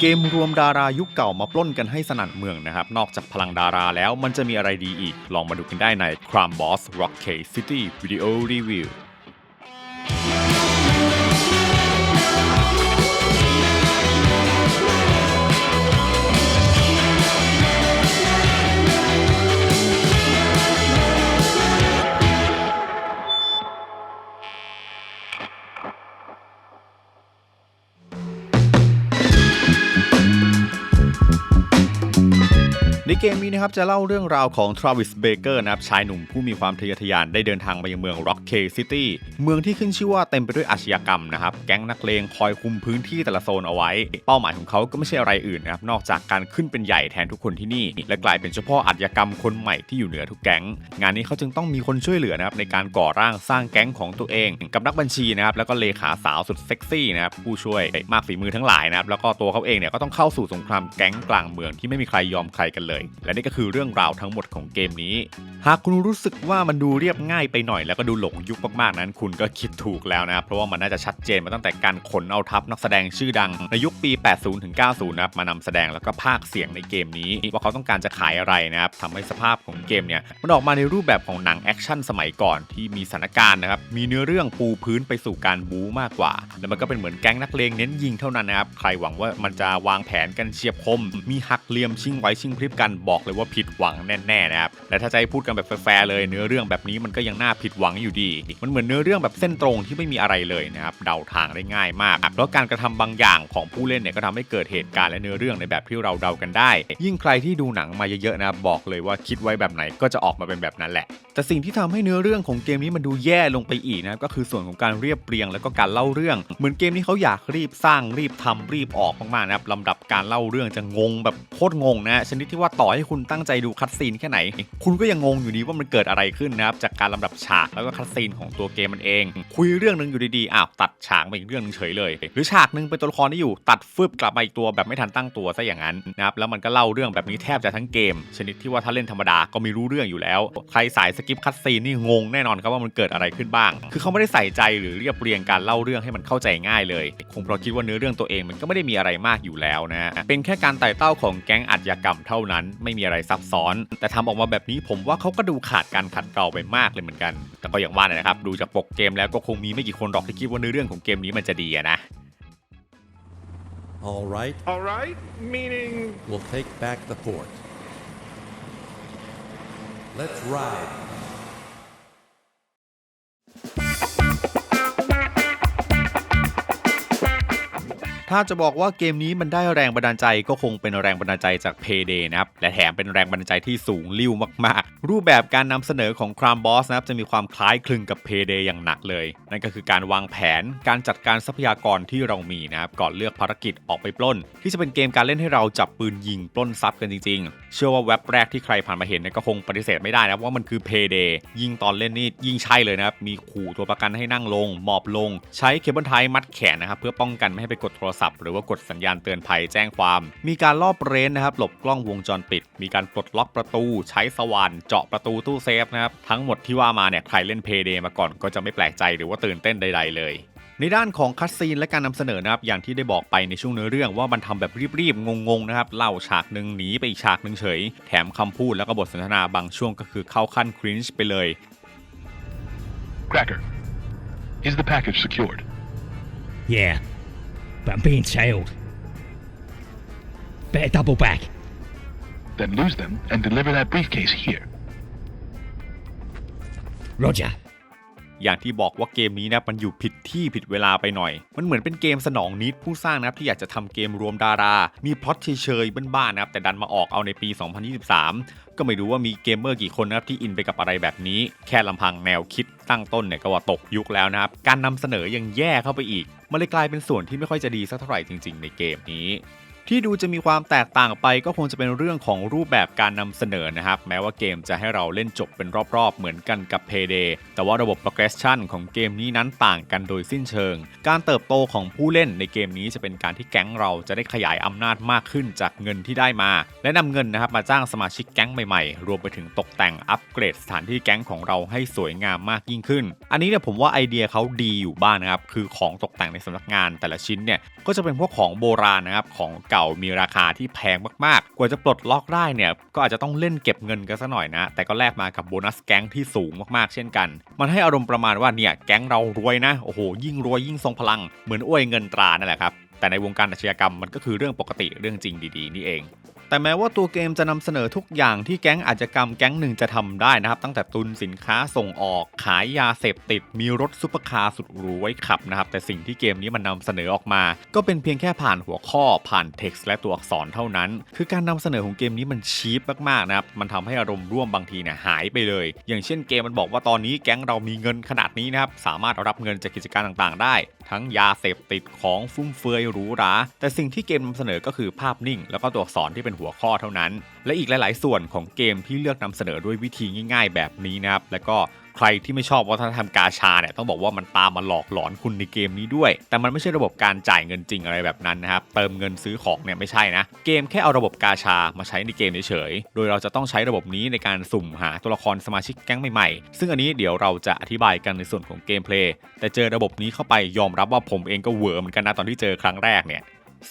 เกมรวมดารายุคเก่ามาปล้นกันให้สนั่นเมืองนะครับ นอกจากพลังดาราแล้วมันจะมีอะไรดีอีก ลองมาดูกันได้ใน Crime Boss Rock K City Video Review ในเกมนี้นะครับจะเล่าเรื่องราวของ Travis Baker นะครับชายหนุ่มผู้มีความทะเยอทะยานได้เดินทางมายังเมือง Rock K City เมืองที่ขึ้นชื่อว่าเต็มไปด้วยอาชญากรรมนะครับแก๊งนักเลงคอยคุมพื้นที่แต่ละโซนเอาไว้ เป้าหมายของเขาก็ไม่ใช่อะไรอื่นนะครับนอกจากการขึ้นเป็นใหญ่แทนทุกคนที่นี่ และกลายเป็นเฉพาะอาชญากรรมคนใหม่ที่อยู่เหนือทุกแก๊ง งานนี้เขาจึงต้องมีคนช่วยเหลือนะครับในการก่อร่างสร้างแก๊งของตัวเอง กับนักบัญชีนะครับแล้วก็เลขาสาวสุดเซ็กซี่นะครับผู้ช่วยมากฝีมือทั้งหลายนะครับแล้วก็ตัวเขาเองเนี่ยก็ต้องเข้าสู่สงครามแก๊งกลางเมืองที่ไม่มีใครยอมใครกันเลยและนี่ก็คือเรื่องราวทั้งหมดของเกมนี้ หากคุณรู้สึกว่ามันดูเรียบง่ายไปหน่อย แล้วก็ดูหลงยุคมากๆนั้น คุณก็คิดถูกแล้วนะครับเพราะว่ามันน่าจะชัดเจนมาตั้งแต่การขนเอาทัพนักแสดงชื่อดังในยุคปี 80 ถึง 90 นะครับมานำแสดงแล้วก็ภาคเสียงในเกมนี้ ว่าเขาต้องการจะขายอะไรนะครับทำให้สภาพของเกมเนี่ยมันออกมาในรูปแบบของหนังแอคชั่นสมัยก่อนที่มีสถานการณ์นะครับมีเนื้อเรื่องปูพื้นไปสู่การบู๊มากกว่า แล้วมันก็เป็นเหมือนแก๊งนักเลงเน้นยิงเท่านั้นนะครับใครหวังว่ามันจะวางแผนกันเฉียบคม มีหักเหลี่ยมชิงไหวชิงพริบกันบอกเลยว่าผิดหวังแน่ๆนะครับและถ้าจะให้พูดกันแบบแฟร์เลยเนื้อเรื่องแบบนี้มันก็ยังน่าผิดหวังอยู่ดี มันเหมือนเนื้อเรื่องแบบเส้นตรงที่ไม่มีอะไรเลยนะครับเดาทางได้ง่ายมากเพราะการกระทำบางอย่างของผู้เล่นเนี่ยก็ทำให้เกิดเหตุการณ์และเนื้อเรื่องในแบบที่เราเดากันได้ ยิ่งใครที่ดูหนังมาเยอะๆนะบอกเลยว่าคิดไว้แบบไหนก็จะออกมาเป็นแบบนั้นแหละ แต่สิ่งที่ทำให้เนื้อเรื่องของเกมนี้มันดูแย่ลงไปอีกนะก็คือส่วนของการเรียบเรียงแล้วก็การเล่าเรื่อง เหมือนเกมนี้เขาอยากรีบสร้างรีบทำรีบออกมากๆนะครับลำดับการเล่าเรื่องจะงงแบบโคตรงงนะชนิดที่ว่าตอให้คุณตั้งใจดูคัดซีนแค่ไหน คุณก็ยังงงอยู่ดีว่ามันเกิดอะไรขึ้นนะครับจากการลำดับฉากแล้วก็คัดซีนของตัวเกมมันเอง คุยเรื่องหนึงอยู่ดีๆอ้าวตัดฉากมาอีกเรื่องหนึงเฉยเลย หรือฉากหนึงเป็นตัวละครที่อยู่ตัดฟึบกลับมาอีกตัวแบบไม่ทันตั้งตัวซะอย่างนั้นนะครับแล้วมันก็เล่าเรื่องแบบนี้แทบจะทั้งเกม ชนิดที่ว่าถ้าเล่นธรรมดาก็ไม่รู้เรื่องอยู่แล้ว ใครสายสกิปคัดซีนนี่งงแน่นอนครับว่ามันเกิดอะไรขึ้นบ้าง คือเขาไม่ได้ใส่ใจหรือเรียบเรียงการเล่าเรื่องให้มันเข้าใจง่ายเลยคงเพราะคิดว่าเนื้อเรื่องตัวเองมันก็ไม่ได้มีอะไรมากอยู่แล้วนะฮะเป็นแค่การไต่เต้าของแก๊งอาชญากรรมเท่านั้นไม่มีอะไรซับซ้อน แต่ทำออกมาแบบนี้ผมว่าเขาก็ดูขาดการขัดเกลาไปมากเลยเหมือนกัน แต่ก็อย่างว่านะครับดูจากปกเกมแล้วก็คงมีไม่กี่คนหรอกที่คิดว่าเนื้อเรื่องของเกมนี้มันจะดีอะนะ All right, All right, meaning we'll take back the fort. Let's ride. ถ้าจะบอกว่าเกมนี้มันได้แรงบันดาลใจก็คงเป็นแรงบันดาลใจจาก Payday นะครับ และแถมเป็นแรงบันดาลใจที่สูงลิ่วมาก ๆ รูปแบบการนำเสนอของ Crime Boss นะครับจะมีความคล้ายคลึงกับ Payday อย่างหนักเลย นั่นก็คือการวางแผนการจัดการทรัพยากรที่เรามีนะครับก่อนเลือกภารกิจออกไปปล้น ที่จะเป็นเกมการเล่นให้เราจับปืนยิงปล้นทรัพย์กันจริง ๆ เชื่อว่าเว็บแรกที่ใครผ่านมาเห็นเนี่ยก็คงปฏิเสธไม่ได้นะว่ามันคือ Payday ยิงตอนเล่นนี่ยิงใช่เลยนะครับมีขู่ตัวประกันให้นั่งลง หมอบลง ใช้เคเบิลไทมัดแขนนะครับเพื่อป้องกันไม่ให้ไปกดโทรศัพท์หรือว่ากดสัญญาณเตือนภัยแจ้งความ มีการลอบเรนนะครับหลบกล้องวงจรปิด มีการปลดล็อกประตู ใช้สว่านเจาะประตูตู้เซฟนะครับทั้งหมดที่ว่ามาเนี่ยใครเล่น Payday มาก่อนก็จะไม่แปลกใจหรือว่าตื่นเต้นใด ๆ เลยในด้านของคัดซีนและการนำเสนอนะครับอย่างที่ได้บอกไปในช่วงเนื้อเรื่องว่ามันทำแบบรีบๆ งงๆนะครับเล่าฉากหนึ่งหนีไปอีกฉากหนึ่งเฉย แถมคำพูดแล้วก็บทสนทนาบางช่วงก็คือเข้าขั้นครินช์ไปเลย Cracker. Is the package secured? Yeah, but I'm being tailed. Better double back. Then lose them and deliver that briefcase here. Roger. อย่างที่บอกว่าเกมนี้นะมันอยู่ผิดที่ผิดเวลาไปหน่อย มันเหมือนเป็นเกมสนองนิดผู้สร้างนะครับที่อยากจะทำเกมรวมดารา มีพล็อตเฉยๆบ้านๆนะครับแต่ดันมาออกเอาในปี 2023 ก็ไม่รู้ว่ามีเกมเมอร์กี่คนนะครับที่อินไปกับอะไรแบบนี้ แค่ลำพังแนวคิดตั้งต้นเนี่ยก็ว่าตกยุคแล้วนะครับการนำเสนอยังแย่เข้าไปอีกมันเลยกลายเป็นส่วนที่ไม่ค่อยจะดีสักเท่าไหร่จริง ๆ ในเกมนี้ ที่ดูจะมีความแตกต่างไปก็คงจะเป็นเรื่องของรูปแบบการนำเสนอนะครับ แม้ว่าเกมจะให้เราเล่นจบเป็นรอบๆ เหมือนกันกับ Payday แต่ว่าระบบ progression ของเกมนี้นั้นต่างกันโดยสิ้นเชิง การเติบโตของผู้เล่นในเกมนี้จะเป็นการที่แก๊งเราจะได้ขยายอำนาจมากขึ้นจากเงินที่ได้มา และนำเงินนะครับมาจ้างสมาชิกแก๊งใหม่ๆ รวมไปถึงตกแต่งอัปเกรดสถานที่แก๊งของเราให้สวยงามมากยิ่งขึ้น อันนี้เนี่ยผมว่าไอเดียเขาดีอยู่บ้างนะครับคือของตกแต่งในสำนักงานแต่ละชิ้นเนี่ยก็จะเป็นพวกของโบราณนะครับของเก่ามีราคาที่แพงมากๆ กว่าจะปลดล็อกได้เนี่ยก็อาจจะต้องเล่นเก็บเงินกันซะหน่อยนะ แต่ก็แลกมากับโบนัสแก๊งที่สูงมากๆ เช่นกัน มันให้อารมณ์ประมาณว่าเนี่ยแก๊งเรารวยนะโอ้โหยิ่งรวยยิ่งทรงพลังเหมือนอ้วยเงินตรานั่นแหละครับแต่ในวงการอาชญากรรมมันก็คือเรื่องปกติเรื่องจริงดีๆ นี่เอง แต่แม้ว่าตัวเกมจะนำเสนอทุกอย่างที่แก๊งอาชญากรรมแก๊งหนึ่งจะทำได้นะครับ ตั้งแต่ตุนสินค้าส่งออกขายยาเสพติด มีรถซุปเปอร์คาร์สุดหรูไว้ขับนะครับ แต่สิ่งที่เกมนี้มันนำเสนอออกมา ก็เป็นเพียงแค่ผ่านหัวข้อผ่านเท็กซ์และตัวอักษรเท่านั้น คือการนำเสนอของเกมนี้มันชีพมากๆนะครับมันทำให้อารมณ์ร่วมบางทีเนี่ยหายไปเลย อย่างเช่นเกมมันบอกว่าตอนนี้แก๊งเรามีเงินขนาดนี้นะครับสามารถรับเงินจากกิจการต่างๆ ได้ ทั้งยาเสพติดของฟุ่มเฟือยหรูหราแต่สิ่งที่เกมนำเสนอก็คือภาพนิ่ง แล้วก็ตัวอักษรที่เป็นหัวัวข้อเท่านั้น และอีกหลาย ๆ ส่วนของเกมที่เลือกนำเสนอด้วยวิธีง่าย ๆ แบบนี้นะครับ แล้วก็ใครที่ไม่ชอบวัฒนธรรมกาชาเนี่ยต้องบอกว่ามันตามมาหลอกหลอนคุณในเกมนี้ด้วย แต่มันไม่ใช่ระบบการจ่ายเงินจริงอะไรแบบนั้นนะครับ เติมเงินซื้อของเนี่ยไม่ใช่นะ เกมแค่เอาระบบกาชามาใช้ในเกมเฉยๆ โดยเราจะต้องใช้ระบบนี้ในการสุ่มหาตัวละครสมาชิกแก๊งใหม่ๆ ซึ่งอันนี้เดี๋ยวเราจะอธิบายกันในส่วนของเกมเพลย์ แต่เจอระบบนี้เข้าไปยอมรับว่าผมเองก็เหวอเหมือนกันนะตอนที่เจอครั้งแรกเนี่ย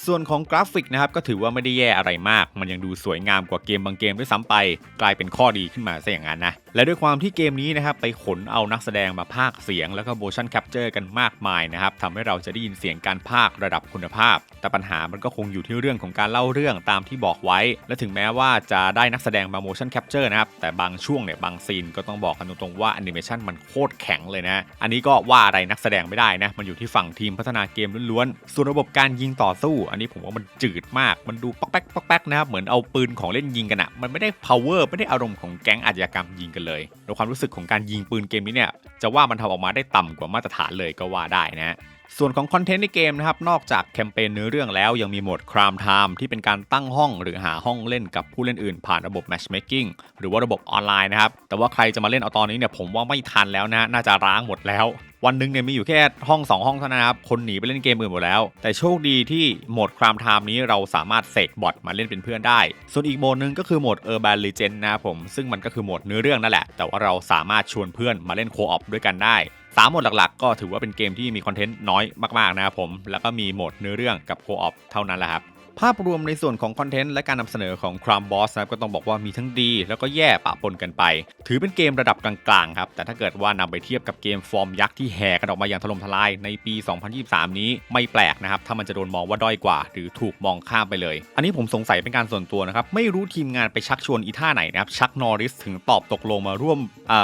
ส่วนของกราฟิกนะครับก็ถือว่าไม่ได้แย่อะไรมาก มันยังดูสวยงามกว่าเกมบางเกมด้วยซ้ำไป กลายเป็นข้อดีขึ้นมาซะอย่างนั้นนะ และด้วยความที่เกมนี้นะครับไปขนเอานักแสดงมาพากเสียงแล้วก็ motion capture กันมากมายนะครับทำให้เราจะได้ยินเสียงการพากระดับคุณภาพ แต่ปัญหามันก็คงอยู่ที่เรื่องของการเล่าเรื่องตามที่บอกไว้ และถึงแม้ว่าจะได้นักแสดงมา motion capture นะครับแต่บางช่วงเนี่ยบางซีนก็ต้องบอกกันตรงๆว่าแอนิเมชันมันโคตรแข็งเลยนะอันนี้ก็ว่าอะไรนักแสดงไม่ได้นะมันอยู่ที่ฝั่งทีมพัฒนาเกมล้วนๆส่วนระบบการยิงต่อสู้ อันนี้ผมว่ามันจืดมากมันดูป๊อกแป๊กป๊อกแป๊กนะครับเหมือนเอาปืนของเล่นยิงกันอะมันไม่ได้ power ไม่ได้อารมณ์ของแก๊งอาชญากรรมยิงกันเลยโดยความรู้สึกของการยิงปืนเกมนี้เนี่ยจะว่ามันทำออกมาได้ต่ำกว่ามาตรฐานเลยก็ว่าได้นะ ส่วนของคอนเทนต์ในเกมนะครับนอกจากแคมเปญเนื้อเรื่องแล้วยังมีโหมดครามไทม์ที่เป็นการตั้งห้องหรือหาห้องเล่นกับผู้เล่นอื่นผ่านระบบ matchmaking หรือว่าระบบออนไลน์นะครับ แต่ว่าใครจะมาเล่นเอาตอนนี้เนี่ยผมว่าไม่ทันแล้วนะ น่าจะร้างหมดแล้ววันหนึ่งเนี่ยมีอยู่แค่ห้อง 2 ห้องเท่านั้นครับ คนหนีไปเล่นเกมอื่นหมดแล้ว แต่โชคดีที่โหมดครามไทม์นี้เราสามารถเสกบอทมาเล่นเป็นเพื่อนได้ ส่วนอีกโหมดหนึ่งก็คือโหมด Urban Legend นะครับผม ซึ่งมันก็คือโหมดเนื้อเรื่องนั่นแหละ แต่ว่าเราสามารถชวนเพื่อนมาเล่นโคออปด้วยกันได้สามโหมดหลักๆ ก็ถือว่าเป็นเกมที่มีคอนเทนต์น้อยมากๆนะครับผม แล้วก็มีโหมดเนื้อเรื่องกับโคออฟเท่านั้นแหละครับ ภาพรวมในส่วนของคอนเทนต์และการนำเสนอของ Crime Boss นะครับก็ต้องบอกว่ามีทั้งดี แล้วก็แย่ปะปนกันไป ถือเป็นเกมระดับกลางๆครับ แต่ถ้าเกิดว่านำไปเทียบกับเกมฟอร์มยักษ์ที่แห่กันออกมาอย่างถล่มทลายในปี 2023 นี้ไม่แปลกนะครับ ถ้ามันจะโดนมองว่าด้อยกว่า หรือถูกมองข้ามไปเลย อันนี้ผมสงสัยเป็นการส่วนตัวนะครับ ไม่รู้ทีมงานไปชักชวนอีท่าไหนนะครับ ชักนอริสถึงตอบตกลงมาร่วม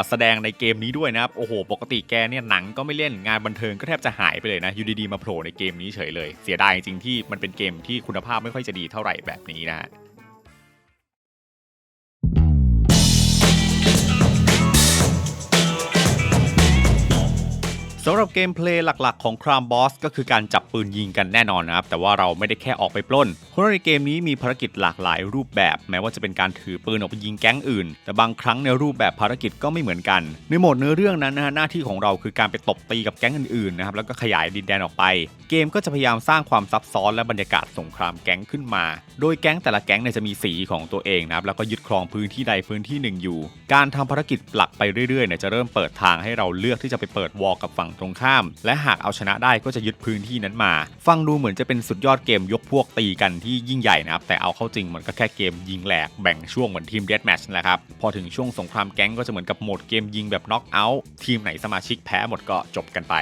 แสดงในเกมนี้ด้วยนะครับ โอ้โห ปกติแกเนี่ยหนังก็ไม่เล่นงานบันเทิงก็แทบจะหายไปเลยนะอยู่ดีๆมาโผล่ในเกมนี้เฉยเลย เสียดายจริงที่มันเป็นเกมที่คุณภาพไม่ค่อยจะดีเท่าไหร่แบบนี้นะฮะ สำหรับเกมเพลย์หลักๆ ของ Crime Boss ก็คือการจับปืนยิงกันแน่นอนนะครับ แต่ว่าเราไม่ได้แค่ออกไปปล้น เพราะในเกมนี้มีภารกิจหลากหลายรูปแบบ แม้ว่าจะเป็นการถือปืนออกไปยิงแก๊งอื่น แต่บางครั้งในรูปแบบภารกิจก็ไม่เหมือนกัน ในโหมดเนื้อเรื่องนั้นนะฮะหน้าที่ของเราคือการไปตบตีกับแก๊งอื่นๆนะครับแล้วก็ขยายดินแดนออกไป เกมก็จะพยายามสร้างความซับซ้อนและบรรยากาศสงครามแก๊งขึ้นมา โดยแก๊งแต่ละแก๊งเนี่ยจะมีสีของตัวเองนะครับแล้วก็ยึดครองพื้นที่ใดพื้นที่หนึ่งอยู่ การทำภารกิจหลักไปเรื่อยๆเนี่ยจะเริ่มเปิดทางให้เราเลือกที่จะไปเปิดวอลกับฝั่งตรงข้าม และหากเอาชนะได้ก็จะยึดพื้นที่นั้นมา ฟังดูเหมือนจะเป็นสุดยอดเกมยกพวกตีกันที่ยิ่งใหญ่นะครับ แต่เอาเข้าจริงมันก็แค่เกมยิงแหลกแบ่งช่วงเหมือนทีมเดดแมชนั่นแหละครับ พอถึงช่วงสงครามแก๊งก็จะเหมือนกับโหมดเกมยิงแบบน็อกเอาท์ทีมไหนสมาชิกแพ้หมดก็จบกันไป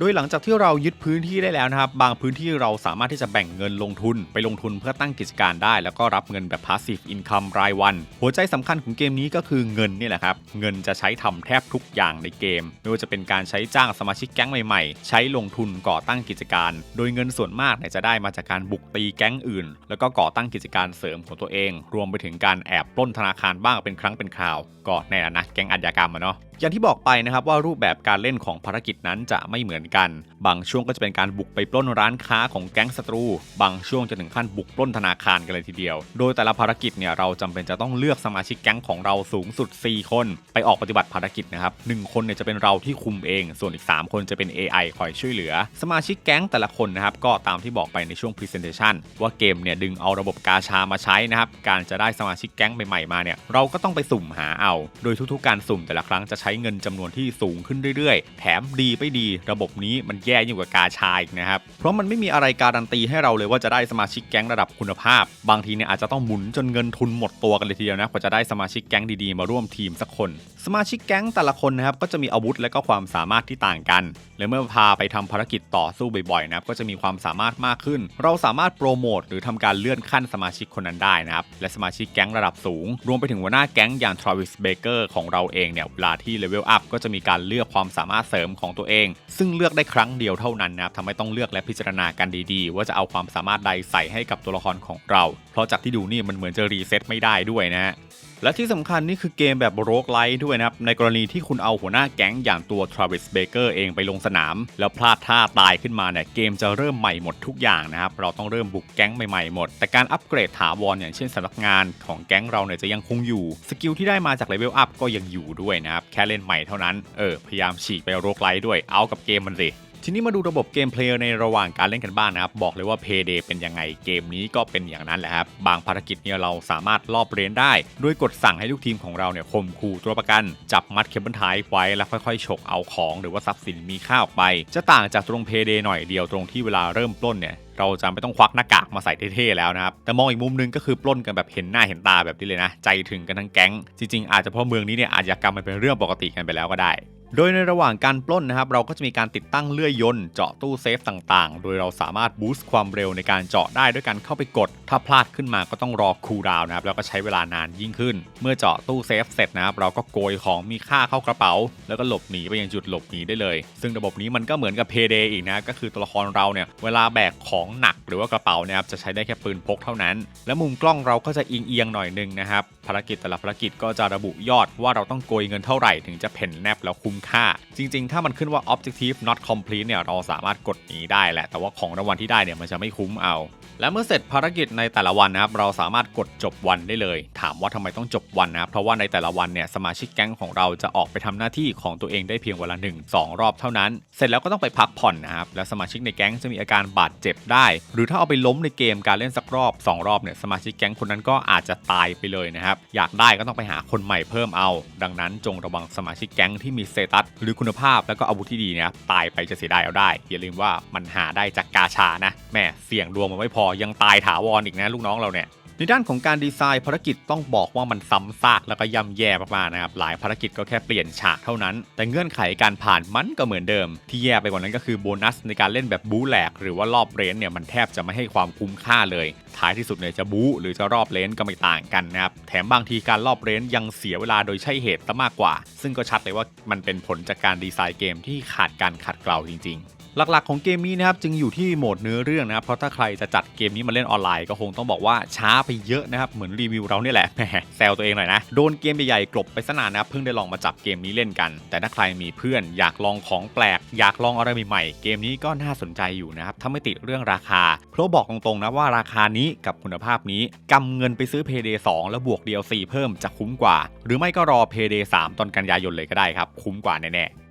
โดยหลังจากที่เรายึดพื้นที่ได้แล้วนะครับ บางพื้นที่เราสามารถที่จะแบ่งเงินลงทุน ไปลงทุนเพื่อตั้งกิจการได้ แล้วก็รับเงินแบบ passive income รายวัน หัวใจสำคัญของเกมนี้ก็คือเงินนี่แหละครับ เงินจะใช้ทำแทบทุกอย่างในเกม ไม่ว่าจะเป็นการใช้จ้างสมาชิกแก๊งใหม่ๆ ใช้ลงทุนก่อตั้งกิจการ โดยเงินส่วนมากเนี่ยจะได้มาจากการบุกตีแก๊งอื่น แล้วก็ก่อตั้งกิจการเสริมของตัวเอง รวมไปถึงการแอบปล้นธนาคารบ้างเป็นครั้งเป็นคราว ก็ในฐานะแก๊งอาชญากรรมอะเนาะอย่างที่บอกไปนะครับว่ารูปแบบการเล่นของภารกิจนั้นจะไม่เหมือนกัน บางช่วงก็จะเป็นการบุกไปปล้นร้านค้าของแก๊งศัตรู บางช่วงจะถึงขั้นบุกปล้นธนาคารกันเลยทีเดียว โดยแต่ละภารกิจเนี่ยเราจำเป็นจะต้องเลือกสมาชิกแก๊งของเราสูงสุด 4 คน ไปออกปฏิบัติภารกิจนะครับหนึ่งคนเนี่ยจะเป็นเราที่คุมเอง ส่วนอีก 3 คนจะเป็น AI คอยช่วยเหลือ สมาชิกแก๊งแต่ละคนนะครับก็ตามที่บอกไปในช่วง Presentation ว่าเกมเนี่ยดึงเอาระบบกาชามาใช้นะครับการจะได้สมาชิกแก๊งใหม่ๆมาเนี่ยเราก็ต้องไปสุ่มหาเอา โดยทุกๆการสุ่มแต่ละครั้งจะใช้เงินจำนวนที่สูงขึ้นเรื่อยๆ แถมดีไปดี ระบบนี้มันแย่ยิ่งกว่ากาชาอีกนะครับ เพราะมันไม่มีอะไรการันตีให้เราเลยว่าจะได้สมาชิกแก๊งระดับคุณภาพ บางทีเนี่ยอาจจะต้องหมุนจนเงินทุนหมดตัวกันเลยทีเดียวนะกว่าจะได้สมาชิกแก๊งดีๆ มาร่วมทีมสักคน สมาชิกแก๊งแต่ละคนนะครับก็จะมีอาวุธและก็ความสามารถที่ต่างกันและเมื่อพาไปทำภารกิจต่อสู้บ่อยๆนะครับก็จะมีความสามารถมากขึ้น เราสามารถโปรโมทหรือทำการเลื่อนขั้นสมาชิกคนนั้นได้นะครับและสมาชิกแก๊งระดับสูง รวมไปถึงหัวหน้าแก๊งอย่าง Travis Baker ของเราเองเนี่ยเวลาที่เลเวลอัพก็จะมีการเลือกความสามารถเสริมของตัวเอง ซึ่งเลือกได้ครั้งเดียวเท่านั้นนะครับทำให้ต้องเลือกและพิจารณากันดีๆ ว่าจะเอาความสามารถใดใส่ให้กับตัวละครของเรา เพราะจากที่ดูนี่มันเหมือนจะรีเซ็ตไม่ได้ด้วยนะฮะ และที่สำคัญนี่คือเกมแบบโรกไลท์ด้วยนะครับ ในกรณีที่คุณเอาหัวหน้าแก๊งอย่างตัว Travis Baker เองไปลงสนาม แล้วพลาดท่าตายขึ้นมาเนี่ยเกมจะเริ่มใหม่หมดทุกอย่างนะครับ เราต้องเริ่มบุกแก๊งใหม่ๆหมด แต่การอัปเกรดถาวรอย่างเช่นสำนักงานของแก๊งเราเนี่ยจะยังคงอยู่ สกิลที่ได้มาจากเลเวลอัพก็ยังอยู่ด้วยนะครับแค่เล่นใหม่เท่านั้นเออพยายามฉีกไปโรกไลท์ด้วยเอากับเกมมันสิ ทีนี้มาดูระบบเกมเพลย์ในระหว่างการเล่นกันบ้างนะครับ บอกเลยว่า Payday เป็นยังไงเกมนี้ก็เป็นอย่างนั้นแหละครับ บางภารกิจเนี่ยเราสามารถลอบเรนได้ ด้วยกดสั่งให้ลูกทีมของเราเนี่ยข่มขู่ตัวประกัน จับมัดเคเบิลไทป์ไว้แล้วค่อยๆ ฉกเอาของหรือว่าทรัพย์สินมีค่าออกไป จะต่างจากตรง Payday หน่อยเดียวตรงที่เวลาเริ่มปล้นเนี่ยเราจะไม่ต้องควักหน้ากากมาใส่เท่ๆแล้วนะครับ แต่มองอีกมุมหนึงก็คือปล้นกันแบบเห็นหน้าเห็นตาแบบนี้เลยนะ ใจถึงกันทั้งแก๊ง จริงๆ อาจจะเพราะเมืองนี้เนี่ยอาชญากรรมมันเป็นเรื่องปกติกันไปแล้วก็ได้ โดยในระหว่างการปล้นนะครับ เราก็จะมีการติดตั้งเลื่อยยนต์เจาะตู้เซฟต่างๆ โดยเราสามารถบูสต์ความเร็วในการเจาะได้ด้วยการเข้าไปกด ถ้าพลาดขึ้นมาก็ต้องรอคูลดาวน์นะครับ แล้วก็ใช้เวลานานยิ่งขึ้น เมื่อเจาะตู้เซฟเสร็จนะครับ เราก็โกยของมีค่าเข้ากระเป๋า แล้วก็หลบหนีไปยังจุดหลบหนีได้เลย ซึ่งระบบนี้มันก็เหมือนกับ Payday อีกนะก็คือตัวละครเราเนี่ยเวลาแบกของหนักหรือว่ากระเป๋าเนี่ยครับจะใช้ได้แค่ปืนพกเท่านั้น และมุมกล้องเราก็จะเอียงๆหน่อยหนึงนะครับภารกิจแต่ละภารกิจก็จะระบุยอดว่าเราต้องโกยเงินเท่าไหร่ถึงจะเพ่นแนบแล้วคุ้มค่า จริง ๆ ถ้ามันขึ้นว่า objective not complete เนี่ยเราสามารถกดหนีได้แหละ แต่ว่าของรางวัลที่ได้เนี่ยมันจะไม่คุ้มเอา และเมื่อเสร็จภารกิจในแต่ละวันนะครับเราสามารถกดจบวันได้เลย ถามว่าทำไมต้องจบวันนะครับเพราะว่าในแต่ละวันเนี่ยสมาชิกแก๊งของเราจะออกไปทำหน้าที่ของตัวเองได้เพียงวันละ1 2 รอบเท่านั้น เสร็จแล้วก็ต้องไปพักผ่อนนะครับและสมาชิกในแก๊งจะมีอาการบาดเจ็บได้ หรือถ้าเอาไปล้มในเกมการเล่นสักรอบ 2 รอบเนี่ยสมาชิกแก๊งคนนั้นก็อาจจะตายไปเลยนะครับอยากได้ก็ต้องไปหาคนใหม่เพิ่มเอา ดังนั้นจงระวังสมาชิกแก๊งที่มีเตัสหรือคุณภาพแล้วก็อาวุธที่ดีเนี่ยตายไปจะเสียดายเอาได้ อย่าลืมว่ามันหาได้จากกาชานะแม่เสี่ยงดวงมันไม่พอยังตายถาวรอีกนะลูกน้องเราเนี่ย ในด้านของการดีไซน์ภารกิจต้องบอกว่ามันซ้ำซากแล้วก็ย่ำแย่มากๆนะครับหลายภารกิจก็แค่เปลี่ยนฉากเท่านั้น แต่เงื่อนไขการผ่านมันก็เหมือนเดิม ที่แย่ไปกว่านั้นก็คือโบนัสในการเล่นแบบบู๊แหลก หรือว่ารอบเรนเนี่ยมันแทบจะไม่ให้ความคุ้มค่าเลย ท้ายที่สุดเนี่ยจะบู๊หรือจะรอบเลนก็ไม่ต่างกันนะครับแถมบางทีการรอบเลนยังเสียเวลาโดยใช่เหตุซะมากกว่า ซึ่งก็ชัดเลยว่ามันเป็นผลจากการดีไซน์เกมที่ขาดการขัดเกลาจริง ๆ หลักๆของเกมนี้นะครับจึงอยู่ที่โหมดเนื้อเรื่องนะครับเพราะถ้าใครจะจัดเกมนี้มาเล่นออนไลน์ก็คงต้องบอกว่าช้าไปเยอะนะครับเหมือนรีวิวเราเนี่ยแหละแหมแซวตัวเองหน่อยนะโดนเกมใหญ่ๆกลบไปสนานนะครับเพิ่งได้ลองมาจับเกมนี้เล่นกัน แต่ถ้าใครมีเพื่อนอยากลองของแปลก อยากลองอะไรใหม่ๆเกมนี้ก็น่าสนใจอยู่นะครับถ้าไม่ติดเรื่องราคาเพราะบอกตรงๆนะว่าราคานี้กับคุณภาพนี้กำเงินไปซื้อ Payday 2 แล้วบวก DLC เพิ่มจะคุ้มกว่า หรือไม่ก็รอ Payday 3 ตอนกันยายนเลยก็ได้ครับ คุ้มกว่าแน่ๆ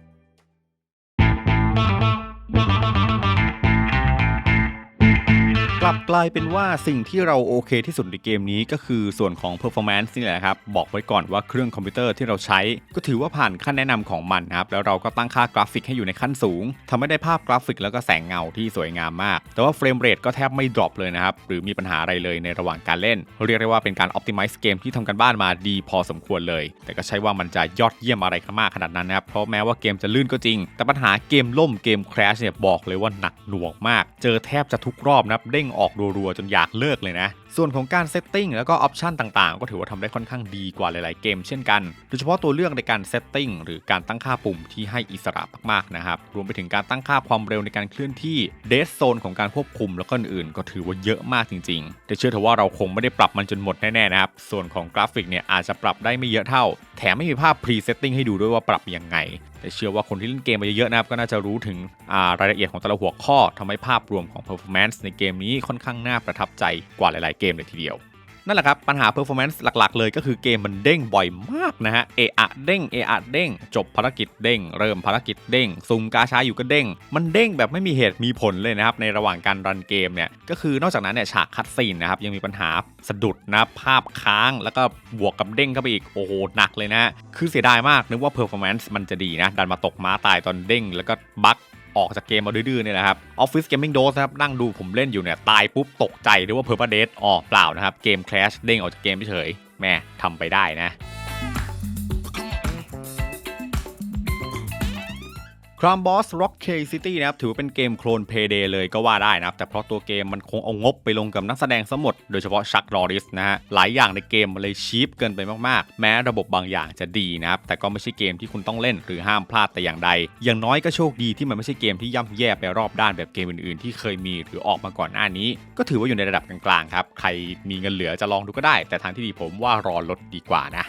ก ลับกลายเป็นว่าสิ่งที่เราโอเคที่สุดในเกมนี้ก็คือส่วนของ performance นี่แหละครับ บอกไว้ก่อนว่าเครื่องคอมพิวเตอร์ที่เราใช้ ก็ถือว่าผ่านขั้นแนะนำของมันนะครับ แล้วเราก็ตั้งค่ากราฟิกให้อยู่ในขั้นสูงทำให้ได้ภาพกราฟิกแล้วก็แสงเงาที่สวยงามมาก แต่ว่าเฟรมเรทก็แทบไม่ดรอปเลยนะครับ หรือมีปัญหาอะไรเลยในระหว่างการเล่น เรียกได้ว่าเป็นการ optimize เกมที่ทำกันบ้านมาดีพอสมควรเลย แต่ก็ใช่ว่ามันจะยอดเยี่ยมอะไรมากขนาดนั้นนะครับ เพราะแม้ว่าเกมจะลื่นก็จริง แต่ปัญหาเกมล่มเกม crash เนี่ยบอกเลยว่าหนักหน่วงมาก เจอแทบจะทุกรอบนะครับเด้งออกรัวๆจนอยากเลิกเลยนะ ส่วนของการเซตติ้งแล้วก็ออปชันต่างๆ ก็ถือว่าทำได้ค่อนข้างดีกว่าหลายๆเกมเช่นกัน โดยเฉพาะตัวเลือกในการเซตติ้งหรือการตั้งค่าปุ่มที่ให้อิสระมากๆนะครับ รวมไปถึงการตั้งค่าความเร็วในการเคลื่อนที่เดสโซนของการควบคุมแล้วก็อื่นๆ ก็ถือว่าเยอะมากจริงๆ แต่เชื่อเถอะว่าเราคงไม่ได้ปรับมันจนหมดแน่ๆนะครับ ส่วนของกราฟิกเนี่ยอาจจะปรับได้ไม่เยอะเท่า แถมไม่มีภาพพรีเซตติ้งให้ดูด้วยว่าปรับยังไงแต่เชื่อว่าคนที่เล่นเกมมาเยอะๆนะครับก็น่าจะรู้ถึงารายละเอียดของแต่ละหัวข้อทำให้ภาพรวมของ performance ในเกมนี้ค่อนข้างน่าประทับใจกว่าหลายๆเกมเลยทีเดียวนั่นแหละครับ ปัญหา performance หลักๆ เลยก็คือเกมมันเด้งบ่อยมากนะฮะ เอะอะเด้ง เอะอะเด้ง จบภารกิจเด้ง เริ่มภารกิจเด้งซุ่มกาชาอยู่ก็เด้ง มันเด้งแบบไม่มีเหตุมีผลเลยนะครับ ในระหว่างการรันเกมเนี่ย ก็คือนอกจากนั้นเนี่ยฉากคัดซีนนะครับ ยังมีปัญหาสะดุดนะภาพค้างแล้วก็บวกกับเด้งเข้าไปอีก โอ้โห หนักเลยนะ คือเสียดายมากนึกว่า performance มันจะดีนะ ดันมาตกม้าตายตอนเด้งแล้วก็บั๊ก ออกจากเกมมาดื้อๆเนี่ยนะครับออฟฟิศเกมมิ่งโดสนะครับนั่งดูผมเล่นอยู่เนี่ยตายปุ๊บตกใจหรือว่า Purple Dead อ๋อเปล่านะครับเกมคลาสเด้งออกจากเกมเฉยแม่ทำไปได้นะ ครามบอส Rock K City นะครับถือว่าเป็นเกมโคลน Payday เลยก็ว่าได้นะครับ แต่เพราะตัวเกมมันคงเอางบไปลงกับนักแสดงซะหมด โดยเฉพาะชักรอริสนะฮะ หลายอย่างในเกมมันเลยชีพเกินไปมากๆ แม้ระบบบางอย่างจะดีนะครับ แต่ก็ไม่ใช่เกมที่คุณต้องเล่นหรือห้ามพลาดแต่อย่างใด อย่างน้อยก็โชคดีที่มันไม่ใช่เกมที่ย่ำแย่ไปรอบด้านแบบเกมอื่นๆ ที่เคยมีหรือออกมาก่อนหน้านี้ ก็ถือว่าอยู่ในระดับกลางๆครับใครมีเงินเหลือจะลองดูก็ได้ แต่ทางที่ดีผมว่ารอลดดีกว่านะ